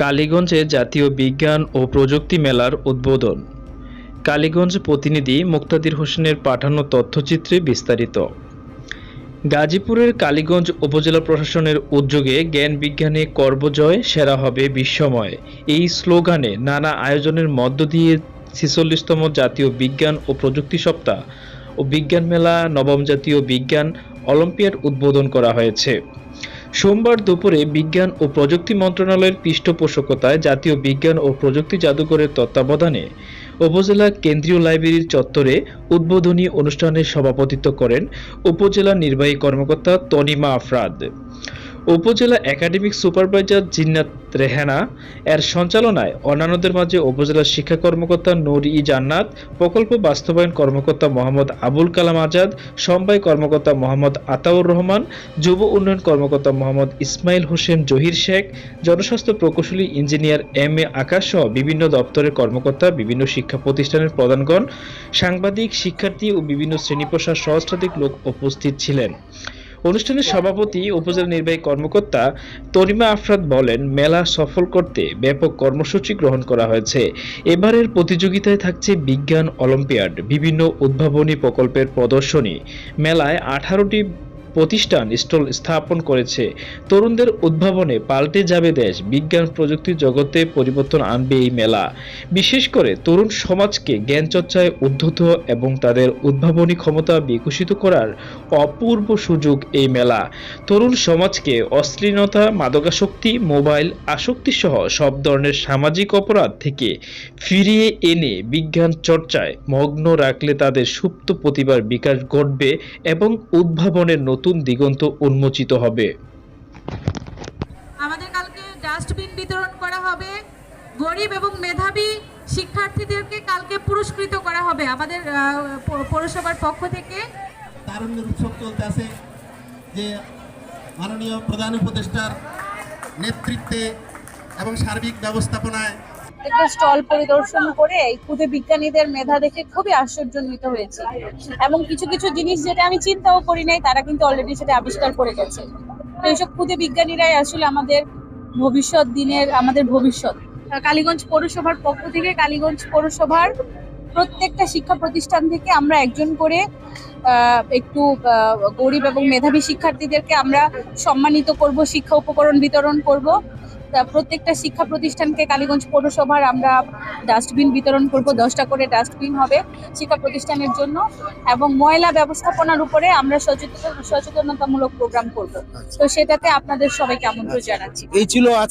কালীগঞ্জে জাতীয় বিজ্ঞান ও প্রযুক্তি মেলার উদ্বোধন। কালীগঞ্জ প্রতিনিধি মুক্তাদির হোসেনের পাঠানো তথ্যচিত্রে বিস্তারিত। গাজীপুরের কালীগঞ্জ উপজেলা প্রশাসনের উদ্যোগে জ্ঞান বিজ্ঞানে কর্মজয় সেরা হবে বিশ্বময়। এই স্লোগানে নানা আয়োজনের মধ্য দিয়ে ছিচল্লিশতম জাতীয় বিজ্ঞান ও প্রযুক্তি সপ্তাহ ও বিজ্ঞান মেলা, নবম জাতীয় বিজ্ঞান, অলিম্পিয়াড উদ্বোধন করা হয়েছে। সোমবার দুপুরে বিজ্ঞান ও প্রযুক্তি মন্ত্রণালয়ের পৃষ্ঠপোষকতায় জাতীয় বিজ্ঞান ও প্রযুক্তি জাদুঘরের তত্ত্বাবধানে উপজেলা কেন্দ্রীয় লাইব্রেরির চত্বরে উদ্বোধনী অনুষ্ঠানে সভাপতিত্ব করেন উপজেলা নির্বাহী কর্মকর্তা তনিমা আফরাদ। উপজেলা একাডেমিক সুপারভাইজার জিন্নাত রেহানা, এর সঞ্চালনায় অন্যান্যদের মাঝে উপজেলা শিক্ষা কর্মকর্তা নূর ই জান্নাত, প্রকল্প বাস্তবায়ন কর্মকর্তা মোহাম্মদ আবুল কালাম আজাদ সমবায় কর্মকর্তা মোহাম্মদ আতাউর রহমান, যুব উন্নয়ন কর্মকর্তা মোহাম্মদ ইসমাইল হোসেন জহির শেখ, জনস্বাস্থ্য প্রকৌশলী ইঞ্জিনিয়ার এম এ আকাশ সহ বিভিন্ন দপ্তরের কর্মকর্তা, বিভিন্ন শিক্ষা প্রতিষ্ঠানের প্রধানগণ, সাংবাদিক, শিক্ষার্থী ও বিভিন্ন শ্রেণি পেশার সহস্রাধিক লোক উপস্থিত ছিলেন। অনুষ্ঠানের সভাপতি, উপজেলা নির্বাহী কর্মকর্তা তরিমা আফরাদ বলেন, মেলা সফল করতে ব্যাপক কর্মসূচি গ্রহণ করা হয়েছে। এবারের প্রতিযোগিতায় থাকছে বিজ্ঞান অলিম্পিয়াড, বিভিন্ন উদ্ভাবনী প্রকল্পের প্রদর্শনী। মেলায় আঠারোটি প্রতিষ্ঠান স্টল স্থাপন করেছে। তরুণদের উদ্ভাবনে পাল্টে যাবে দেশ। বিজ্ঞান প্রযুক্তি জগতে পরিবর্তন আনবে এই মেলা। বিশেষ করে তরুণ সমাজকে জ্ঞান চর্চায় উদ্ধত এবং তাদের উদ্ভাবনী ক্ষমতা বিকশিত করার অপূর্ব সুযোগ এই মেলা। তরুণ সমাজকে অশ্লীলতা, মাদকাসক্তি, মোবাইল আসক্তি সহ সব ধরনের সামাজিক অপরাধ থেকে ফিরিয়ে এনে বিজ্ঞান চর্চায় মগ্ন রাখলে তাদের সুপ্ত প্রতিভার বিকাশ ঘটবে এবং উদ্ভাবনের নতুন দিগন্ত উন্মোচিত হবে। আমাদের কালকে ডাস্টবিন বিতরণ করা হবে। গরিব এবং মেধাবী শিক্ষার্থীদেরকে কালকে পুরস্কৃত করা হবে আমাদের পৌরসভার পক্ষ থেকে। তারুণ্যের উৎসব চলতে আছে যে মাননীয় প্রধান উপদেষ্টার নেতৃত্বে এবং সার্বিক ব্যবস্থাপনায় একটা স্টল পরিদর্শন করে এই ক্ষুদে বিজ্ঞানীদের মেধা দেখে খুবই আশ্চর্যান্বিত হয়েছে। এবং কিছু কিছু জিনিস যেটা আমি চিন্তাও করি নাই, তারা কিন্তু অলরেডি সেটা আবিষ্কার করে গেছে। তো এইসব ক্ষুদে বিজ্ঞানীরাই আসলে আমাদের ভবিষ্যৎ দিনের, আমাদের ভবিষ্যৎ। কালীগঞ্জ পৌরসভার পক্ষ থেকে কালীগঞ্জ পৌরসভার প্রত্যেকটা শিক্ষা প্রতিষ্ঠান থেকে আমরা একজন করে একটু গরিব এবং মেধাবী শিক্ষার্থীদেরকে আমরা সম্মানিত করব, শিক্ষা উপকরণ বিতরণ করব। প্রত্যেকটা শিক্ষা প্রতিষ্ঠানকে কালীগঞ্জ পৌরসভার আমরা ডাস্টবিন বিতরণ করব দশটা করে ডাস্টবিন হবে শিক্ষা প্রতিষ্ঠানের জন্য এবং ময়লা ব্যবস্থাপনার উপরে আমরা সচেতন সচেতনতামূলক প্রোগ্রাম করব। তো সেটাতে আপনাদের সবাইকে আমন্ত্রণ জানাচ্ছি। এই ছিল আজ